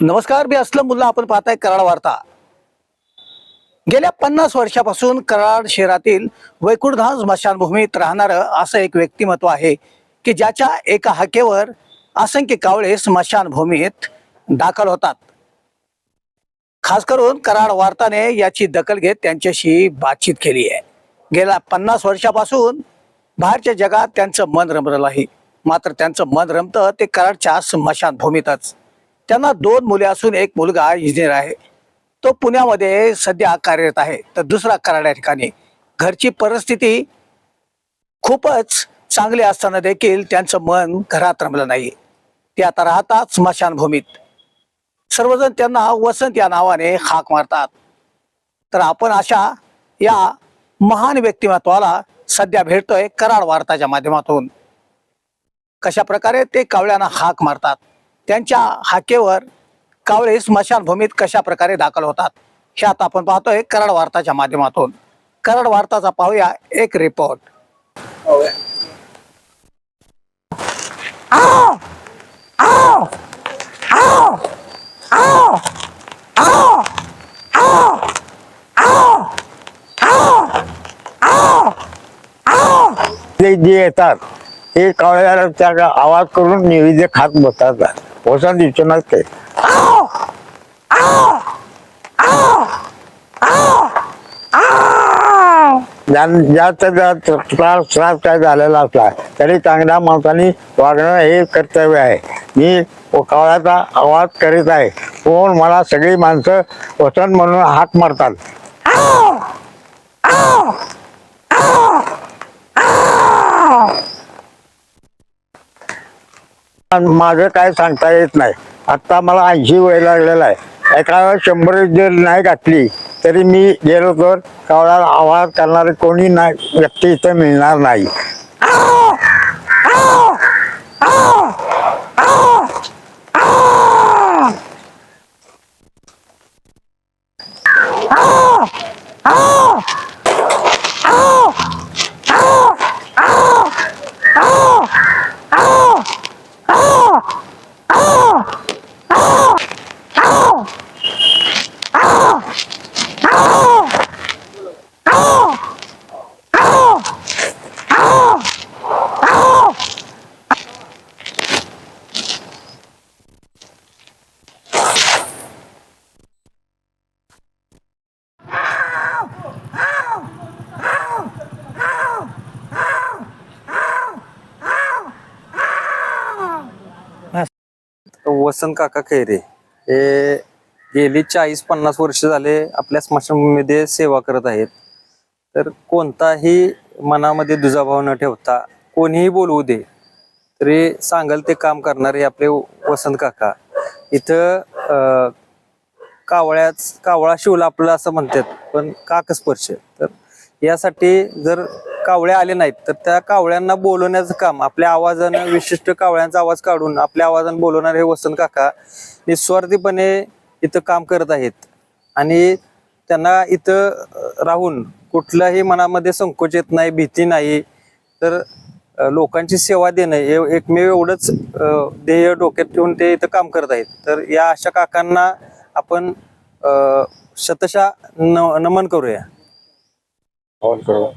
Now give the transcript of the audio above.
नमस्कार मी असलम मुल्ला. आपण पाहताय कराड वार्ता. गेल्या पन्नास वर्षापासून कराड शहरातील वैकुंठधाम स्मशानभूमीत राहणारं असं एक व्यक्तिमत्व आहे की ज्याच्या एका हाकेवर असंख्य कावळे स्मशानभूमीत दाखल होतात. खास करून कराड वार्ताने याची दखल घेत त्यांच्याशी बातचीत केली आहे. गेल्या पन्नास वर्षापासून बाहेरच्या जगात त्यांचं मन रमरलं आहे मात्र त्यांचं मन रमतं ते कराडच्या स्मशानभूमीतच. त्यांना दोन मुले असून एक मुलगा इंजिनियर आहे. तो पुण्यामध्ये सध्या कार्यरत आहे. तर दुसरा कराड या ठिकाणी. घरची परिस्थिती खूपच चांगली असताना देखील त्यांचं मन घरात रमलं नाही. ते आता राहतात स्मशानभूमीत. सर्वजण त्यांना वसंत या नावाने हाक मारतात. तर आपण अशा या महान व्यक्तिमत्वाला सध्या भेटतोय कराड वार्ताच्या माध्यमातून. कशा प्रकारे ते कावळ्यांना हाक मारतात. त्यांच्या हाकेवर कावळे स्मशानभूमीत कशा प्रकारे दाखल होतात हे आता आपण पाहतोय कराड वार्ताच्या माध्यमातून. कराड वार्ताचा पाहूया एक रिपोर्ट ते जे येतात ते कावळ्याला त्या आवाज करून निवेद्य खात बसतात वसंत विश्वनाथ ते. ज्यां- ज्याचा ज्या त्रास त्रास काय झालेला असला तरी चांगल्या माणसाने वागणं हे कर्तव्य आहे. मी कावळ्याचा आवाज करीत आहे. कोण मला सगळी माणसं वसन म्हणून हात मारतात आणि माझं काय सांगता येत नाही आत्ता मला ऐंशी वय लागलेला आहे एका वेळेस शंभर जर नाही घातली तरी मी गेलो तर कावळ्याला आवाज करणारे कोणी नाही व्यक्ती इथं मिळणार नाही वसंत काका खैरे हे गेली चाळीस पन्नास वर्ष झाले आपल्या स्मशानभूमीमध्ये सेवा करत आहेत. तर कोणताही मनामध्ये दुजाभाव न ठेवता कोणीही बोलवू दे तरी सांगाल ते काम करणारे आपले वसंत काका. इथं कावळ्याच कावळा शिवला आपलं असं म्हणतात पण काकस्पर्श तर यासाठी जर कावळे आले नाहीत तर त्या कावळ्यांना बोलवण्याचं काम आपल्या आवाजानं विशिष्ट कावळ्यांचा आवाज काढून आपल्या आवाजानं बोलवणारे हे वसंत काका निस्वार्थीपणे इथं काम करत आहेत. आणि त्यांना इथं राहून कुठल्याही मनामध्ये संकोच येत नाही भीती नाही. तर लोकांची सेवा देणं हे एकमेव एवढंच ध्येय डोक्यात ठेवून ते इथं काम करत आहेत. तर या अशा काकांना आपण शतशा न नमन करूया. 好了。